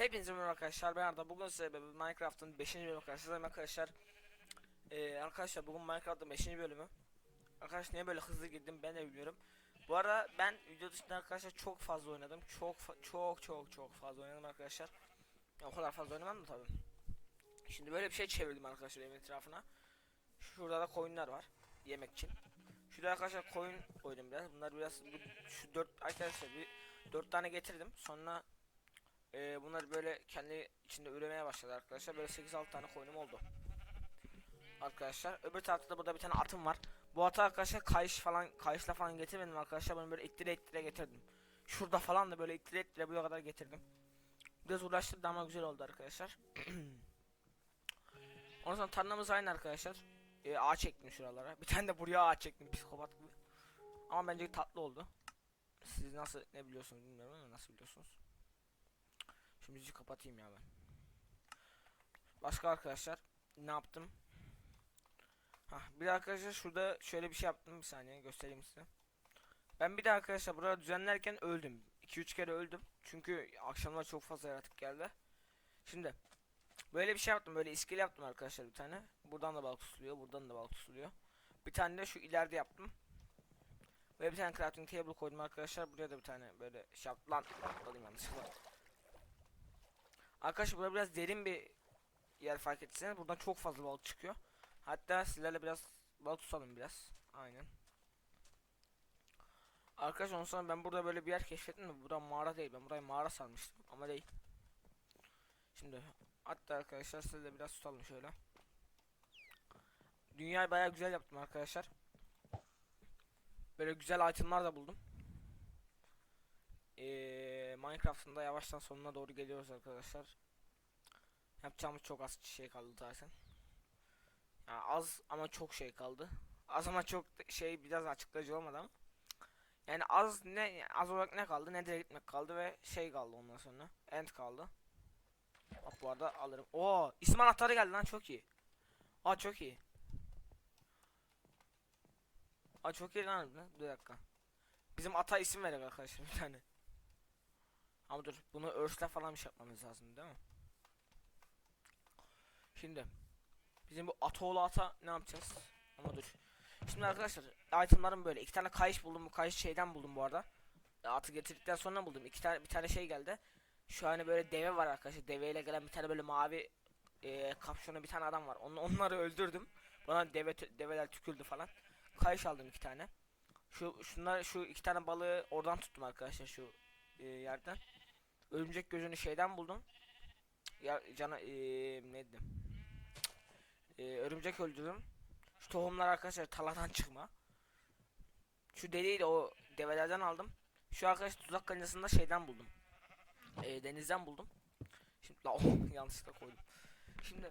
Hepinize merhaba arkadaşlar ben Arda. Bugün size Minecraft'ın 5. bölümü arkadaşlar arkadaşlar. Ee, Arkadaşlar bugün Minecraft'ın 5. bölümü. Arkadaşlar niye böyle hızlı girdim ben de bilmiyorum. Bu arada ben video dışında arkadaşlar çok fazla oynadım. Çok çok çok çok fazla oynadım arkadaşlar. Ya, O kadar fazla oynamam da tabi Şimdi böyle bir şey çevirdim arkadaşlar evin etrafına. Şurada da koyunlar var yemek için. Şurada arkadaşlar koyun koydum biraz. Bunlar biraz bu, şu 4 arkadaşlar bir 4 tane getirdim. Sonra ee, bunlar böyle kendi içinde üremeye başladı arkadaşlar. Böyle 8-6 tane koyunum oldu. Arkadaşlar öbür tarafta da burada bir tane atım var. Bu atı arkadaşlar kayış falan kayışla falan getirmedim arkadaşlar. Ben böyle ittire ittire getirdim. Şurada falan da böyle ittire ittire buraya kadar getirdim. Biraz uğraştırdı ama güzel oldu arkadaşlar. Ondan sonra tarlamız aynı arkadaşlar. Ee, ağaç ektim şuralara. Bir tane de buraya ağaç ektim psikopat gibi. Ama bence tatlı oldu. Siz nasıl ne biliyorsunuz bilmiyorum ama nasıl biliyorsunuz. Şu müziği kapatayım ya ben. Başka arkadaşlar ne yaptım? Hah bir de arkadaşlar şurada şöyle bir şey yaptım bir saniye göstereyim size. Ben bir de arkadaşlar burada düzenlerken öldüm. 2-3 kere öldüm. Çünkü akşamlar çok fazla yaratık geldi. Şimdi böyle bir şey yaptım. Böyle iskele yaptım arkadaşlar bir tane. Buradan da balık tutuluyor. Buradan da balık tutuluyor. Bir tane de şu ileride yaptım. Ve bir tane crafting table koydum arkadaşlar. Buraya da bir tane böyle şey yaptım. Lan atladım yanlışlıkla. Arkadaşlar burada biraz derin bir yer fark etseniz buradan çok fazla balık çıkıyor. Hatta sizlerle biraz balık tutalım biraz. Aynen. Arkadaşlar ondan sonra ben burada böyle bir yer keşfettim de burada mağara değil. Ben burayı mağara sanmıştım ama değil. Şimdi hatta arkadaşlar sizle biraz tutalım şöyle. Dünyayı bayağı güzel yaptım arkadaşlar. Böyle güzel itemlar da buldum. Ee, Minecraft'ın da yavaştan sonuna doğru geliyoruz arkadaşlar. Yapacağımız çok az şey kaldı zaten. Yani az ama çok şey kaldı. Az ama çok şey biraz açıklayıcı olmadı ama. Yani az ne az olarak ne kaldı? Ne gitmek kaldı ve şey kaldı ondan sonra. End kaldı. Bak bu arada alırım. Oo, isim anahtarı geldi lan çok iyi. Aa çok iyi. Aa çok iyi lan. Bir dakika. Bizim ata isim verelim arkadaşlar bir tane. Ama dur bunu örsle falan bir şey yapmamız lazım değil mi? Şimdi bizim bu atoğlu ata ne yapacağız? Ama dur. Şimdi arkadaşlar itemlarım böyle. iki tane kayış buldum. Bu kayış şeyden buldum bu arada. Atı getirdikten sonra buldum. iki tane bir tane şey geldi. Şu hani böyle deve var arkadaşlar. Deveyle gelen bir tane böyle mavi e, kapşonlu bir tane adam var. Onu, onları öldürdüm. Bana deve develer tüküldü falan. Kayış aldım iki tane. Şu şunlar şu iki tane balığı oradan tuttum arkadaşlar şu e, yerden. Örümcek gözünü şeyden buldum. Ya cana e, neydi? E, örümcek öldürdüm. Şu tohumlar arkadaşlar taladan çıkma. Şu deliği de o develerden aldım. Şu arkadaş tuzak kancasında şeyden buldum. E, denizden buldum. Şimdi la oh, yanlışlıkla koydum. Şimdi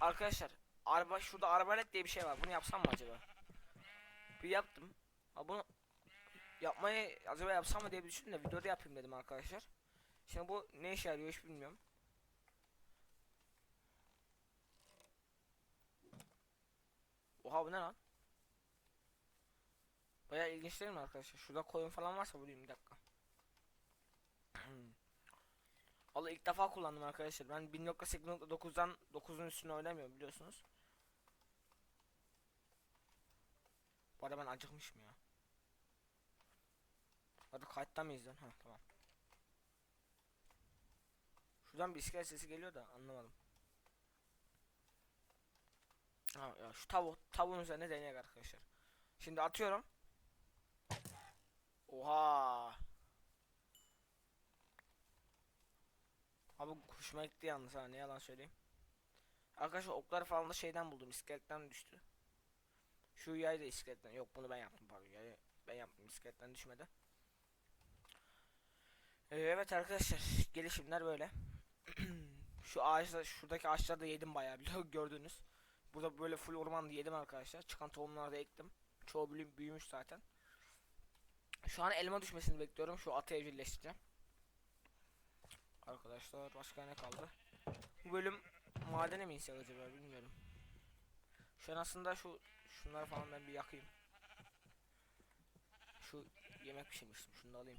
arkadaşlar araba şurada arbalet diye bir şey var. Bunu yapsam mı acaba? Bir yaptım. Ha bunu yapmayı acaba yapsam mı diye bir düşündüm de videoda yapayım dedim arkadaşlar. Şimdi bu ne işe yarıyor hiç bilmiyorum. Oha bu ne lan? Baya ilginç değil mi arkadaşlar? Şurada koyun falan varsa bulayım bir dakika. Allah ilk defa kullandım arkadaşlar. Ben 1.8.9'dan 9'un üstüne oynamıyorum biliyorsunuz. Bu arada ben acıkmışım ya. Hadi kayıtta mıyız lan? Ha tamam. Şuradan bir iskelet sesi geliyor da anlamadım. Ha ya şu tavuk tavuğun üzerine deneyek arkadaşlar. Şimdi atıyorum. Oha. Abi hoşuma gitti yalnız ha ne yalan söyleyeyim. Arkadaşlar okları falan da şeyden buldum iskeletten düştü. Şu yay da iskeletten yok bunu ben yaptım pardon yayı ben yaptım iskeletten düşmedi. Ee, evet arkadaşlar gelişimler böyle. Şu ağaçta şuradaki ağaçları da yedim bayağı biliyor gördünüz. Burada böyle full ormanı yedim arkadaşlar. Çıkan tohumları da ektim. Çoğu büyü- büyümüş zaten. Şu an elma düşmesini bekliyorum. Şu atı evcilleştireceğim. Arkadaşlar başka ne kaldı? Bu bölüm madene mi insek acaba bilmiyorum. Şu an aslında şu şunları falan ben bir yakayım. Şu yemek pişirmiştim. Şunu da alayım.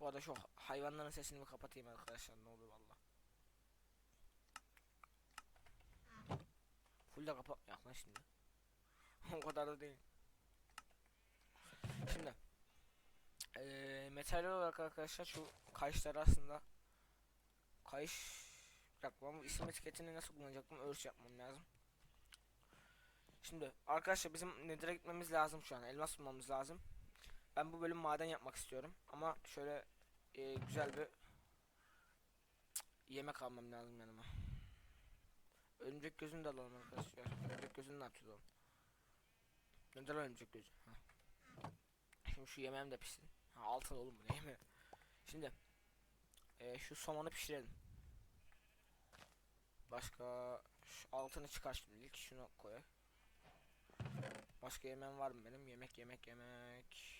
Bu arada şu hayvanların sesini bir kapatayım arkadaşlar ne olur valla. Full de kapat. Yak lan şimdi. o kadar da değil. Şimdi. Eee metal olarak arkadaşlar şu kayışlar aslında kayış bu isim etiketini nasıl kullanacaktım örs yapmam lazım. Şimdi arkadaşlar bizim Nether'a gitmemiz lazım şu an elmas bulmamız lazım. Ben bu bölüm maden yapmak istiyorum ama şöyle e, güzel bir yemek almam lazım yanıma. Örümcek gözünü de alalım arkadaşlar. Örümcek gözünü ne yapacağız oğlum? Neden örümcek gözü? Ha. Şimdi şu yemeğim de pişsin. Ha altın oğlum bu ne yemeği? Şimdi e, şu somonu pişirelim. Başka şu altını çıkar şimdilik şunu koy. Başka yemeğim var mı benim? Yemek yemek yemek.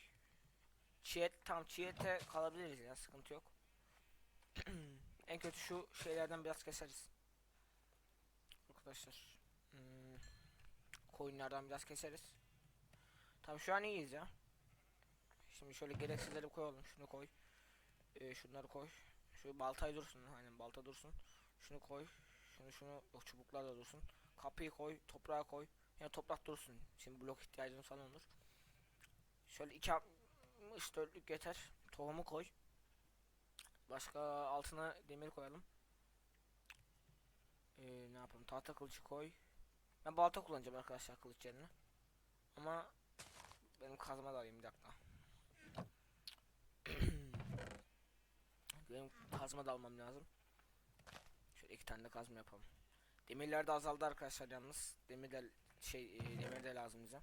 Çiğet tam çiğete kalabiliriz ya sıkıntı yok. en kötü şu şeylerden biraz keseriz. Arkadaşlar. Hmm, koyunlardan biraz keseriz. Tamam şu an iyiyiz ya. Şimdi şöyle gereksizleri koyalım. Şunu koy. Ee, şunları koy. Şu baltayı dursun. Aynen balta dursun. Şunu koy. Şunu şunu yok çubuklar da dursun. Kapıyı koy. Toprağı koy. Yani toprak dursun. Şimdi blok ihtiyacımız falan olur. Şöyle iki 64'lük yeter. Tohumu koy. Başka altına demir koyalım. Ee, ne yapalım? Tahta kılıcı koy. Ben balta kullanacağım arkadaşlar kılıç yerine. Ama benim kazma da alayım bir dakika. benim kazma da almam lazım. Şöyle iki tane de kazma yapalım. Demirler de azaldı arkadaşlar yalnız. Demir de şey e, demir de lazım bize.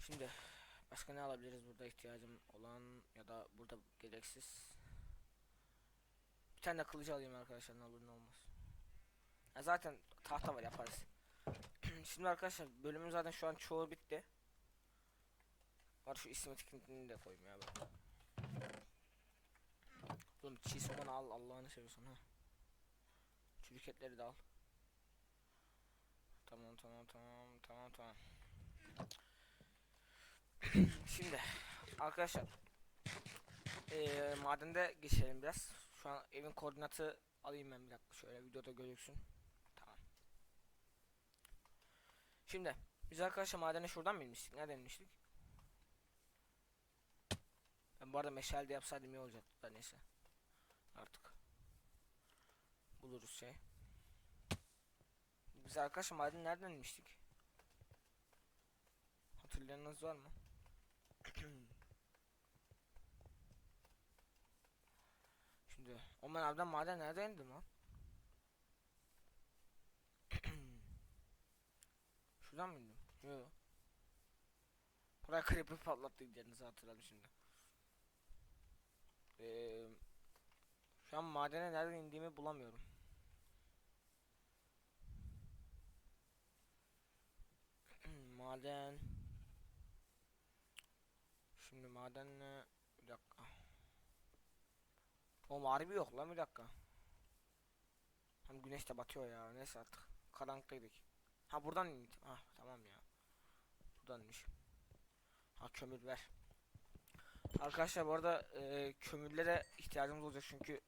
Şimdi başka ne alabiliriz burada ihtiyacım olan ya da burada gereksiz. Bir tane de kılıcı alayım arkadaşlar ne olur ne olmaz. Ya zaten tahta var yaparız. Şimdi arkadaşlar bölümün zaten şu an çoğu bitti. Var şu isim etiketini de koyayım ya ben. Oğlum çiğ soğanı al Allah'ını seviyorsan ha. Çürük etleri de al. Tamam tamam tamam tamam tamam. Şimdi arkadaşlar eee madende geçelim biraz. Şu an evin koordinatı alayım ben bir dakika şöyle videoda gözüksün. Tamam. Şimdi biz arkadaşlar madene şuradan mı inmiştik? Nereden inmiştik? Ben bu arada meşale de yapsaydım iyi olacaktı da neyse. Artık. Buluruz şey. Biz arkadaşlar maden nereden inmiştik? Hatırlayanınız var mı? Şimdi o ben abiden maden nereden indim lan? Şuradan mı indim? Yok. Buraya creeper patlattı yerinizi hatırladım şimdi. Ee, şu an madene nereden indiğimi bulamıyorum. maden Şimdi maden ne? Bir dakika. O harbi yok lan bir dakika. Hem güneş de batıyor ya. Neyse artık. Karanlıktaydık. Ha buradan indik. Ah tamam ya. Buradanmış. Ha kömür ver. Arkadaşlar bu arada e, kömürlere ihtiyacımız olacak çünkü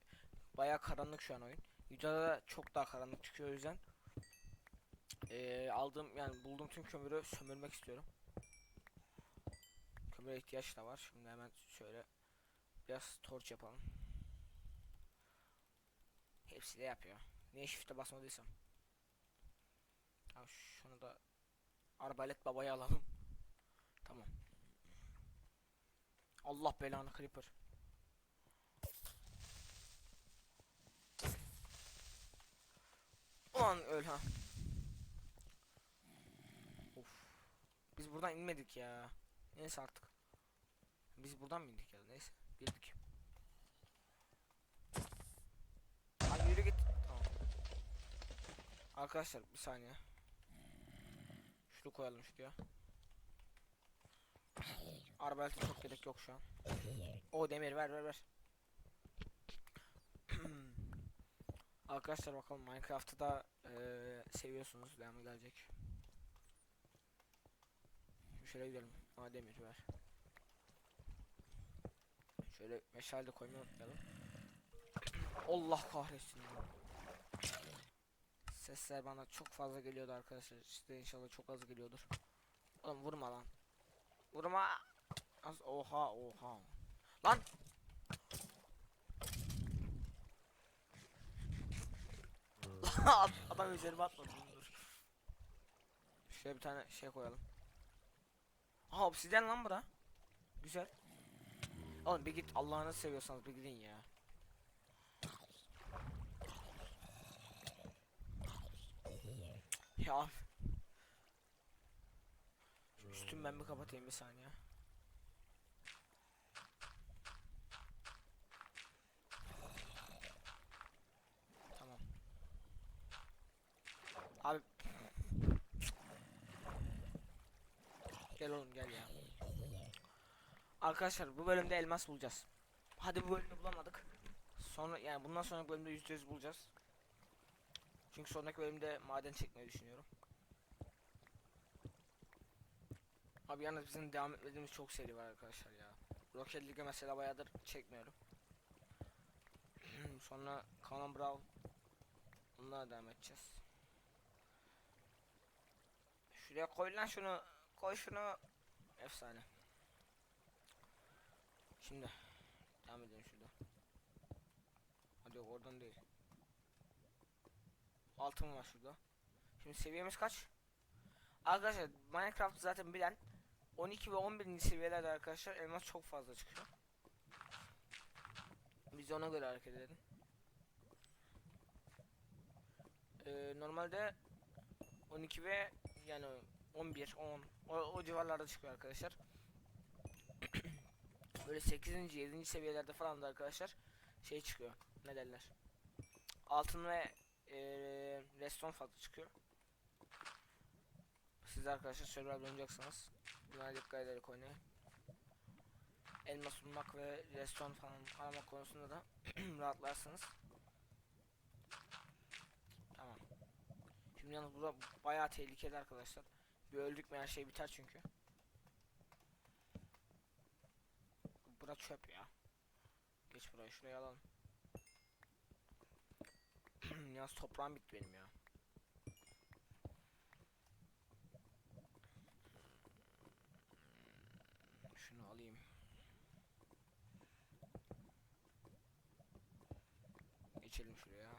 baya karanlık şu an oyun. Videoda da çok daha karanlık çıkıyor o yüzden. E, aldığım yani bulduğum tüm kömürü sömürmek istiyorum. Kömüre ihtiyaç da var. Şimdi hemen şöyle biraz torç yapalım. Hepsi de yapıyor. Niye shift'e basmadıysam. Ya şunu da arbalet babaya alalım. Tamam. Allah belanı creeper. Ulan öl ha. Of. Biz buradan inmedik ya. Neyse artık. Biz buradan mı indik ya? Neyse. Girdik. Hadi yürü git. Tamam. Arkadaşlar bir saniye. Şunu koyalım şuraya. Arbalete çok gerek yok şu an. O demir ver ver ver. Arkadaşlar bakalım Minecraft'ı da eee, seviyorsunuz. Devamı gelecek. Şöyle gidelim. Aa demir ver. Şöyle meşale de koymayı unutmayalım. Allah kahretsin ya. Sesler bana çok fazla geliyordu arkadaşlar. Size inşallah çok az geliyordur. Oğlum vurma lan. Vurma. Az oha oha. Lan. Adam üzerime atmadı. Dur. Şöyle bir tane şey koyalım. Aha obsidyen lan bura. Güzel. Oğlum bir git Allah'ını seviyorsanız bir gidin ya. Ya. Şu üstümü ben bir kapatayım bir saniye. Tamam. Abi. Gel oğlum gel ya. Arkadaşlar bu bölümde elmas bulacağız. Hadi bu bölümde bulamadık. Sonra yani bundan sonraki bölümde %100 bulacağız. Çünkü sonraki bölümde maden çekmeyi düşünüyorum. Abi yalnız bizim devam etmediğimiz çok seri var arkadaşlar ya. Rocket League mesela bayağıdır çekmiyorum. Sonra Conan Brawl Bunlara devam edeceğiz. Şuraya koy lan şunu. Koy şunu. Efsane. Şimdi devam edelim şurada. Hadi oradan değil. Altın var şurada. Şimdi seviyemiz kaç? Arkadaşlar Minecraft zaten bilen 12 ve 11. seviyelerde arkadaşlar elmas çok fazla çıkıyor. Biz ona göre hareket edelim. Ee, normalde 12 ve yani 11, 10 o, o civarlarda çıkıyor arkadaşlar. Böyle 8. 7. seviyelerde falan da arkadaşlar şey çıkıyor. Ne derler? Altın ve e, reston fazla çıkıyor. Siz arkadaşlar server oynayacaksınız. Buna dikkat ederek oynayın. Elmas bulmak ve reston falan aramak konusunda da rahatlarsınız. Tamam. Şimdi yalnız burada bayağı tehlikeli arkadaşlar. Bir öldük mü her şey biter çünkü. Bura çöp ya. Geç buraya şuraya alalım. Yalnız toprağım bitti benim ya. Şunu alayım. Geçelim şuraya.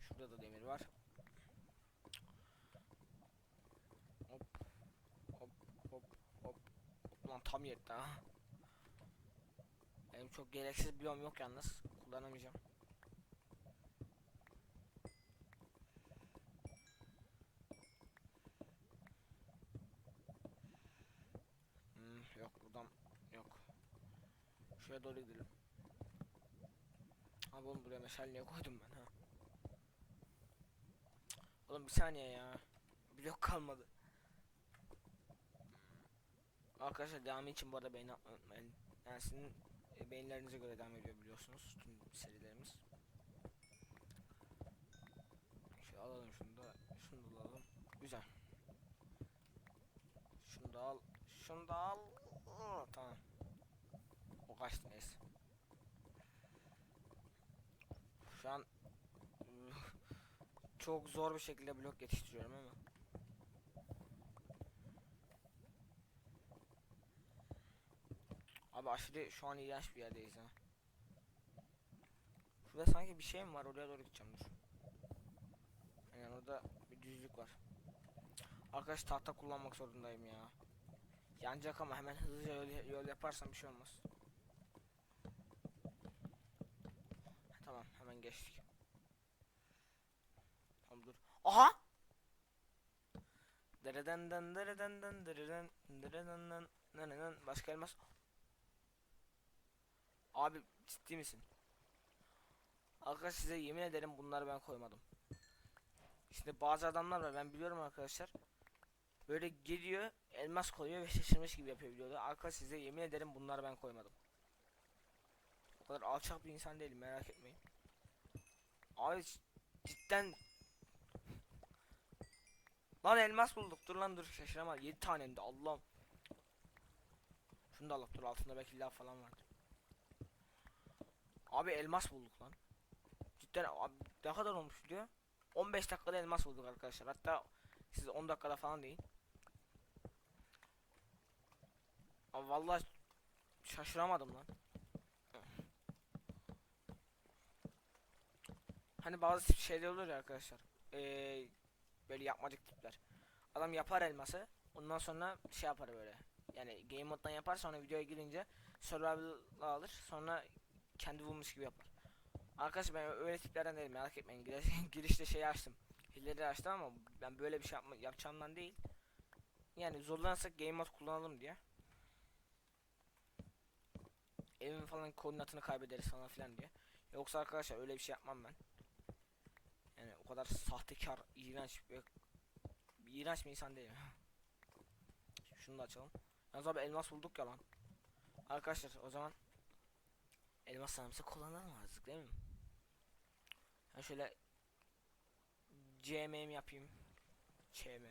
Şurada da demir var. Ulan tam yetti ha. Benim çok gereksiz bloğum yok yalnız. Kullanamayacağım. Hmm, yok buradan yok. Şuraya doğru gidelim. Abi oğlum buraya meşale niye koydum ben ha? Oğlum bir saniye ya. Blok kalmadı. Arkadaşlar devamı için bu arada beğeni unutmayın. Yani sizin e, beğenilerinize göre devam ediyor biliyorsunuz tüm serilerimiz. Şu alalım şunu da, şunu da alalım. Güzel. Şunu da al, şunu da al. Tamam. O kaçtı neyse. Şu an çok zor bir şekilde blok yetiştiriyorum ama. Abi aşırı şu an iğrenç bir yerdeyiz ha. Şurada sanki bir şey mi var oraya doğru gideceğim dur. Yani orada bir düzlük var. Arkadaş tahta kullanmak zorundayım ya. Yanacak ama hemen hızlıca yol, yol yaparsam bir şey olmaz. Tamam hemen geçtik. Tamam dur. Aha! Dereden den dereden den dereden dereden den dereden başka elmas. Abi ciddi misin? Arkadaş size yemin ederim bunları ben koymadım. İşte bazı adamlar var ben biliyorum arkadaşlar. Böyle geliyor elmas koyuyor ve şaşırmış gibi yapıyor videoda. Arkadaş size yemin ederim bunları ben koymadım. O kadar alçak bir insan değilim merak etmeyin. Abi cidden Lan elmas bulduk dur lan dur şaşırama 7 tane hem de Allah'ım Şunu da alıp dur altında belki lav falan vardır. Abi elmas bulduk lan. Cidden abi ne kadar olmuş diyor. 15 dakikada elmas bulduk arkadaşlar. Hatta siz 10 dakikada falan değil. Abi vallahi şaşıramadım lan. Hani bazı şeyler olur ya arkadaşlar. Ee, böyle yapmacık tipler. Adam yapar elması. Ondan sonra şey yapar böyle. Yani game moddan yapar sonra videoya girince survival'ı alır. Sonra kendi bulmuş gibi yapar. Arkadaşlar ben öyle tiplerden değilim merak etmeyin. Giriş, girişte şey açtım. Hilleri açtım ama ben böyle bir şey yapma, yapacağımdan değil. Yani zorlanırsak game mod kullanalım diye. Evin falan koordinatını kaybederiz falan filan diye. Yoksa arkadaşlar öyle bir şey yapmam ben. Yani o kadar sahtekar, iğrenç ve iğrenç bir insan değilim. Şunu da açalım. Yalnız abi elmas bulduk ya lan. Arkadaşlar o zaman elmas sanımızı kullanalım artık değil mi? Ben şöyle CM'mi yapayım. CM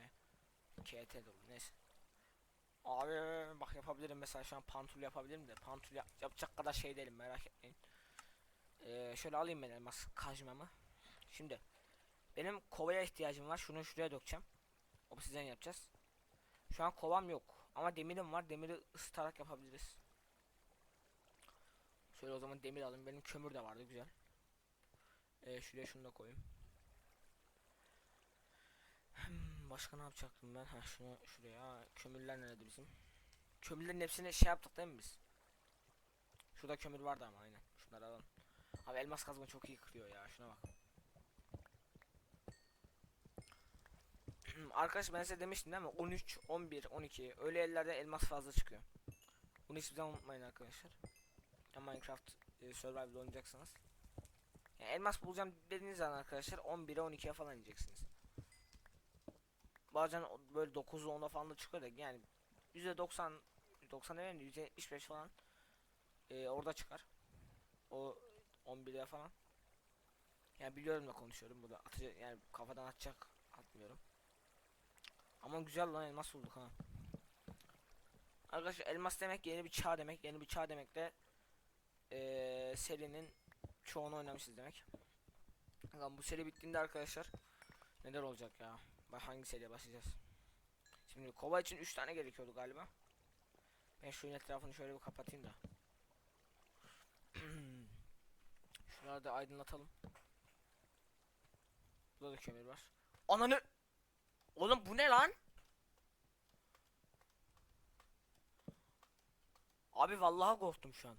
KT de olur neyse. Abi bak yapabilirim mesela şu an pantul yapabilirim de pantul yap- yapacak kadar şey değilim merak etmeyin. Ee, şöyle alayım ben elmas kazmamı. Şimdi benim kovaya ihtiyacım var. Şunu şuraya dökeceğim. Obsidyen yapacağız. Şu an kovam yok. Ama demirim var. Demiri ısıtarak yapabiliriz. Şöyle o zaman demir alayım. Benim kömür de vardı güzel. Ee, şuraya şunu da koyayım. Hmm, başka ne yapacaktım ben? Ha şunu şuraya. Kömürler nerede bizim? Kömürlerin hepsini şey yaptık değil mi biz? Şurada kömür vardı ama aynen. Şunları alalım. Abi elmas kazma çok iyi kırıyor ya. Şuna bak. Arkadaş ben size demiştim değil mi? 13, 11, 12 öyle ellerde elmas fazla çıkıyor. Bunu hiçbir zaman unutmayın arkadaşlar. Ya Minecraft e, Survival oynayacaksanız. Yani elmas bulacağım dediğiniz zaman arkadaşlar 11'e 12'ye falan ineceksiniz. Bazen böyle 9'u 10'a falan da çıkıyor da yani %90 90 değil mi? %75 falan e, orada çıkar. O 11'e falan. Yani biliyorum da konuşuyorum burada. Atacak yani kafadan atacak atmıyorum. Ama güzel lan elmas bulduk ha. Arkadaşlar elmas demek yeni bir çağ demek. Yeni bir çağ demek de eee serinin çoğunu oynamışız demek. Bakalım bu seri bittiğinde arkadaşlar neler olacak ya? Bak hangi seriye başlayacağız? Şimdi kova için 3 tane gerekiyordu galiba. Ben şunun etrafını şöyle bir kapatayım da. Şunları da aydınlatalım. Burada da kömür var. Ananı Oğlum bu ne lan? Abi vallahi korktum şu an.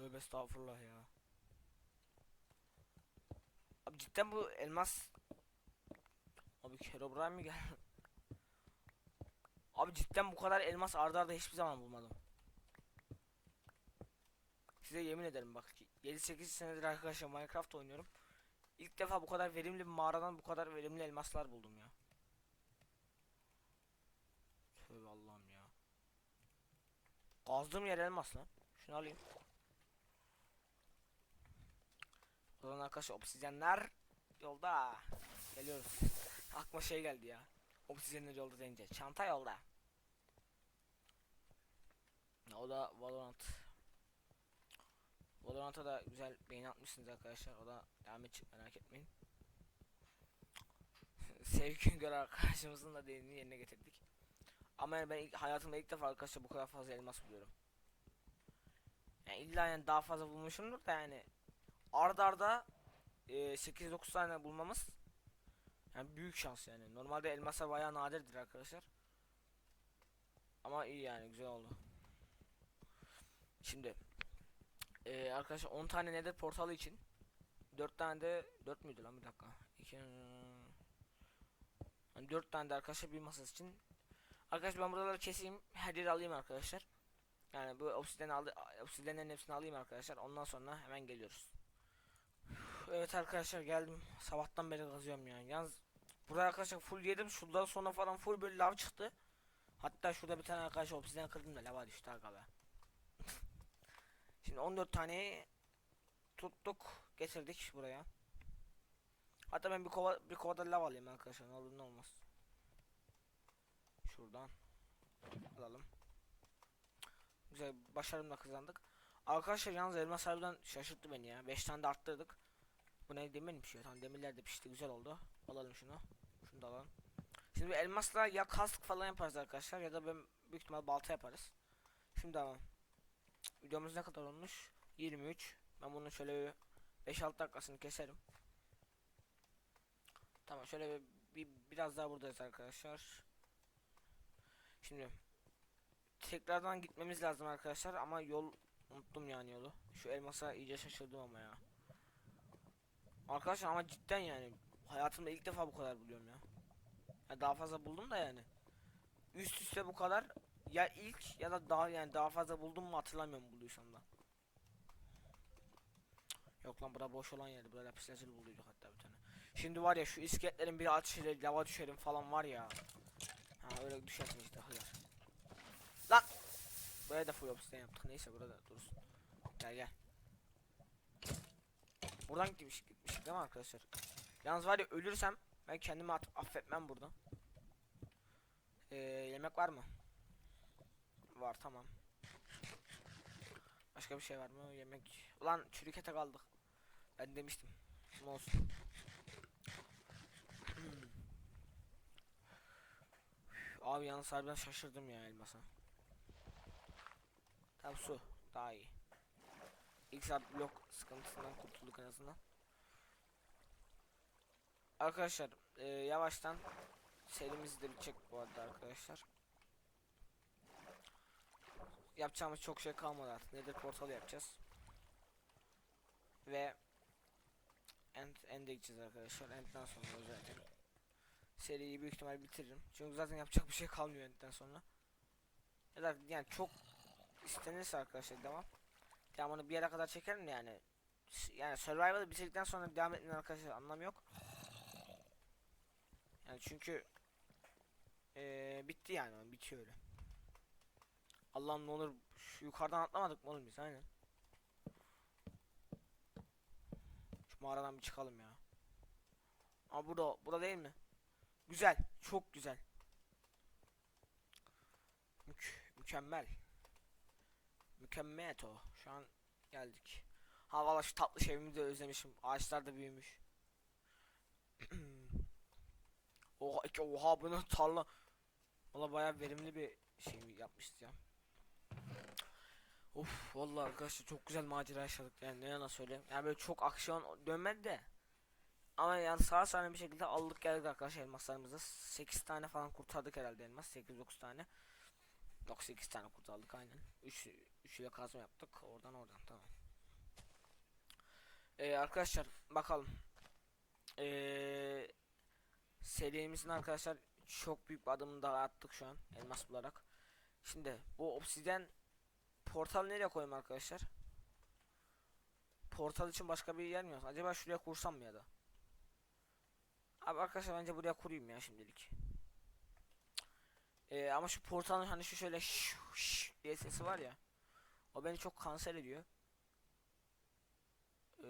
Tövbe estağfurullah ya. Abi cidden bu elmas Abi Herobrine mi geldi? Abi cidden bu kadar elmas arda arda hiçbir zaman bulmadım. Size yemin ederim bak 7-8 senedir arkadaşlar Minecraft oynuyorum. İlk defa bu kadar verimli bir mağaradan bu kadar verimli elmaslar buldum ya. Tövbe Allah'ım ya. Kazdığım yer elmas lan. Şunu alayım. Zaman arkadaşlar obsidyenler yolda. Geliyoruz. Aklıma şey geldi ya. Obsidyenler yolda deyince. Çanta yolda. O da Valorant. Valorant'a da güzel beğeni atmışsınız arkadaşlar. O da devam edecek merak etmeyin. Sevgi göre arkadaşımızın da dediğini yerine getirdik. Ama yani ben ilk, hayatımda ilk defa arkadaşlar bu kadar fazla elmas buluyorum. Yani illa yani daha fazla bulmuşumdur da yani arda arda e, 8-9 tane bulmamız yani büyük şans yani. Normalde elmaslar bayağı nadirdir arkadaşlar. Ama iyi yani güzel oldu. Şimdi ee, arkadaşlar 10 tane nether portalı için? 4 tane de 4 müydü lan? Bir dakika. 2 yani 4 tane de arkadaşlar bir masası için. Arkadaşlar ben buraları keseyim her alayım arkadaşlar. Yani bu obsidyen aldı obsidyenlerin hepsini alayım arkadaşlar. Ondan sonra hemen geliyoruz Evet arkadaşlar geldim sabahtan beri kazıyorum yani yalnız Buraya arkadaşlar full yedim şuradan sonra falan full böyle lav çıktı Hatta şurada bir tane arkadaşlar obsidyen kırdım da lava düştü aga Şimdi 14 tane tuttuk getirdik buraya. Hatta ben bir kova bir kovada lav alayım arkadaşlar ne olur ne olmaz. Şuradan alalım. Güzel başarımla kazandık. Arkadaşlar yalnız elmas harbiden şaşırttı beni ya. 5 tane de arttırdık. Bu ne demir mi pişiyor? Tamam demirler de pişti güzel oldu. Alalım şunu. Şunu da alalım. Şimdi elmasla ya kask falan yaparız arkadaşlar ya da ben büyük ihtimal balta yaparız. Şimdi tamam. Videomuz ne kadar olmuş? 23. Ben bunu şöyle bir 5-6 dakikasını keserim. Tamam şöyle bir, bir biraz daha buradayız arkadaşlar. Şimdi tekrardan gitmemiz lazım arkadaşlar ama yol unuttum yani yolu. Şu elmasa iyice şaşırdım ama ya. Arkadaşlar ama cidden yani hayatımda ilk defa bu kadar buluyorum ya. ya daha fazla buldum da yani. Üst üste bu kadar ya ilk ya da daha yani daha fazla buldum mu hatırlamıyorum bulduysam da. Yok lan bura boş olan yerdi. Burada lapis lazuli bulduyduk hatta bir tane. Şimdi var ya şu iskeletlerin biri ateş eder, lava düşerim falan var ya. Ha öyle düşersin işte hıyar. Lan! Buraya da full obsidian yaptık. Neyse burada dursun. Gel gel. Buradan gitmiş gitmiş değil mi arkadaşlar? Yalnız var ya ölürsem ben kendimi at- affetmem burada. Ee, yemek var mı? Var tamam. Başka bir şey var mı? Yemek. Ulan çürük ete kaldık. Ben demiştim. Ne olsun. Abi yalnız harbiden şaşırdım ya elmasa. Tamam su daha iyi. Saat blok sıkıntısından kurtulduk en azından. Arkadaşlar e, yavaştan serimiz de bitecek bu arada arkadaşlar. Yapacağımız çok şey kalmadı artık. Nether portalı yapacağız. Ve end end'e gideceğiz arkadaşlar. End'den sonra zaten seriyi büyük ihtimal bitiririm. Çünkü zaten yapacak bir şey kalmıyor end'den sonra. Ya da yani çok istenirse arkadaşlar devam. Devamını bir yere kadar çekerim yani. Yani Survival'ı bitirdikten sonra devam etmenin arkadaşlar anlamı yok. Yani çünkü eee bitti yani bitiyor öyle. Allah'ım ne olur şu yukarıdan atlamadık mı oğlum biz aynen. Şu mağaradan bir çıkalım ya. Aa burada burada değil mi? Güzel, çok güzel. Mük mükemmel. Mükemmel o. Şu an geldik. Ha valla şu tatlı şeyimi de özlemişim. Ağaçlar da büyümüş. oha, iki, oha bunu tarla. Valla bayağı verimli bir şey yapmışız ya. Of vallahi arkadaşlar çok güzel macera yaşadık yani ne yana söyleyeyim. Yani böyle çok aksiyon dönmedi de. Ama yani sağ salim bir şekilde aldık geldik arkadaşlar elmaslarımızı. 8 tane falan kurtardık herhalde elmas. 8-9 tane. Yok 8 tane kurtardık aynen. 3 3 ile kazma yaptık. Oradan oradan tamam. Ee, arkadaşlar bakalım. Ee, serimizin arkadaşlar çok büyük bir adımını daha attık şu an elmas bularak. Şimdi bu obsiden portal nereye koyayım arkadaşlar? Portal için başka bir yer mi yok? Acaba şuraya kursam mı ya da? Abi arkadaşlar bence buraya kurayım ya şimdilik. Ee, ama şu portalın hani şu şöyle şş diye sesi var ya. O beni çok kanser ediyor. Ee,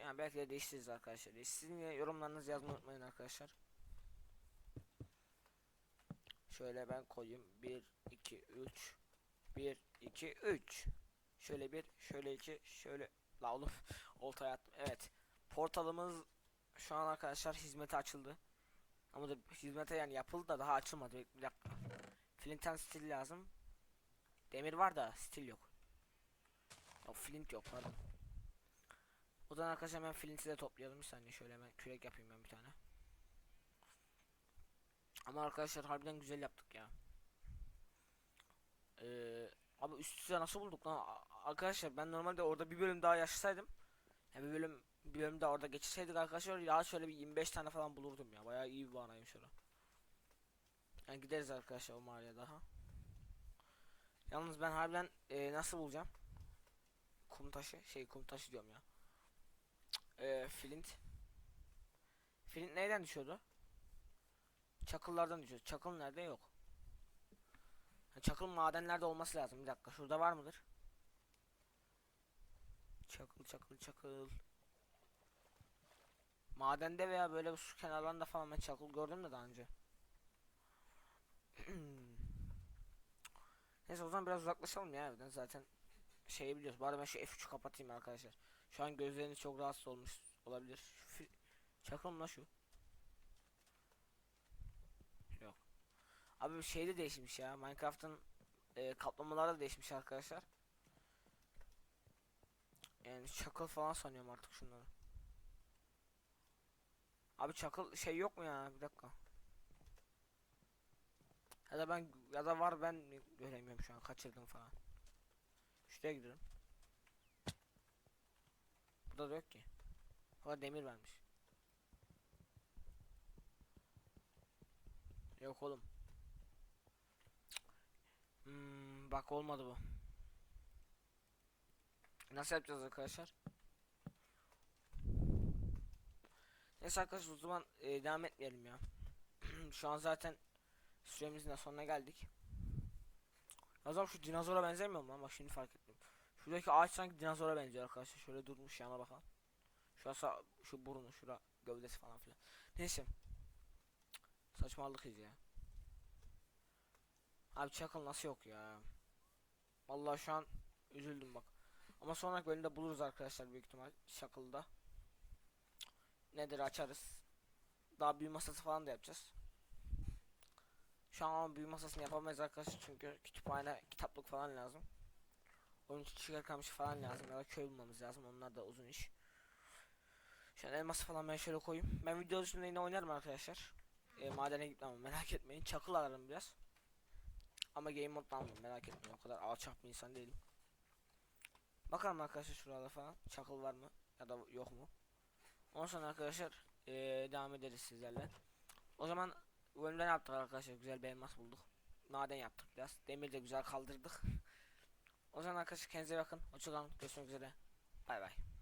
yani belki de değiştiririz arkadaşlar. Ee, Sizin yorumlarınızı yazmayı unutmayın arkadaşlar. Şöyle ben koyayım. 1 2 3 1 2 3 Şöyle bir, şöyle iki, şöyle la oğlum oltaya attım. Evet. Portalımız şu an arkadaşlar hizmete açıldı. Ama da hizmete yani yapıldı da daha açılmadı. Bir dakika. Flint and steel lazım. Demir var da steel yok. Yok flint yok pardon. O zaman arkadaşlar hemen flinti de toplayalım bir saniye şöyle hemen kürek yapayım ben bir tane. Ama arkadaşlar harbiden güzel yaptık ya. Ee, abi üst üste nasıl bulduk lan? Arkadaşlar ben normalde orada bir bölüm daha yaşasaydım. Yani bir bölüm bir bölüm daha orada geçirseydik arkadaşlar ya şöyle bir 25 tane falan bulurdum ya. Bayağı iyi bir banayım şurada. Yani gideriz arkadaşlar o mağaraya daha. Yalnız ben harbiden e, nasıl bulacağım? Kum taşı şey kum taşı diyorum ya. E, flint. Flint neyden düşüyordu? Çakıllardan düşüyor. Çakıl nerede yok. Çakıl madenlerde olması lazım. Bir dakika şurada var mıdır? Çakıl çakıl çakıl. Madende veya böyle su kenarlarında falan ben çakıl gördüm de daha önce. Neyse o zaman biraz uzaklaşalım ya evden zaten şeyi biliyoruz. Bari ben şu F3'ü kapatayım arkadaşlar. Şu an gözleriniz çok rahatsız olmuş olabilir. Mı lan şu? Yok. Abi bir şey de değişmiş ya. Minecraft'ın e, kaplamaları da değişmiş arkadaşlar. Yani çakıl falan sanıyorum artık şunları. Abi çakıl şey yok mu ya? Bir dakika. Ya da ben ya da var ben mi göremiyorum şu an kaçırdım falan. Şuraya gidelim. Burada da yok ki. Burada demir vermiş. Yok oğlum. Hmm, bak olmadı bu. Nasıl yapacağız arkadaşlar? Neyse arkadaşlar o zaman e, devam etmeyelim ya. Şu an zaten süremizin de sonuna geldik. O zaman şu dinozora benzemiyor mu lan? Bak şimdi fark ettim. Şuradaki ağaç sanki dinozora benziyor arkadaşlar. Şöyle durmuş yana bakalım. Şurası şu burnu, şura gövdesi falan filan. Neyse. Saçmalık ya. Abi çakal nasıl yok ya? Vallahi şu an üzüldüm bak. Ama sonraki bölümde buluruz arkadaşlar büyük ihtimal şakılda. Nedir açarız. Daha büyü masası falan da yapacağız. Şu an ama büyü masasını yapamayız arkadaşlar çünkü kütüphane kitaplık falan lazım. Onun için çıkar kamışı falan lazım ya da köy bulmamız lazım onlar da uzun iş. An elması falan ben şöyle koyayım. Ben video üstünde yine oynarım arkadaşlar. E, madene gitmem merak etmeyin. Çakıl ararım biraz. Ama game modda almam merak etmeyin. O kadar alçak bir insan değilim. Bakalım arkadaşlar şurada falan. Çakıl var mı ya da yok mu? Ondan sonra arkadaşlar e, devam ederiz sizlerle. O zaman bu bölümde ne yaptık arkadaşlar? Güzel bir elmas bulduk. Maden yaptık biraz. Demir de güzel kaldırdık. o zaman arkadaşlar kendinize bakın. Hoşçakalın. Görüşmek üzere. Bay bay.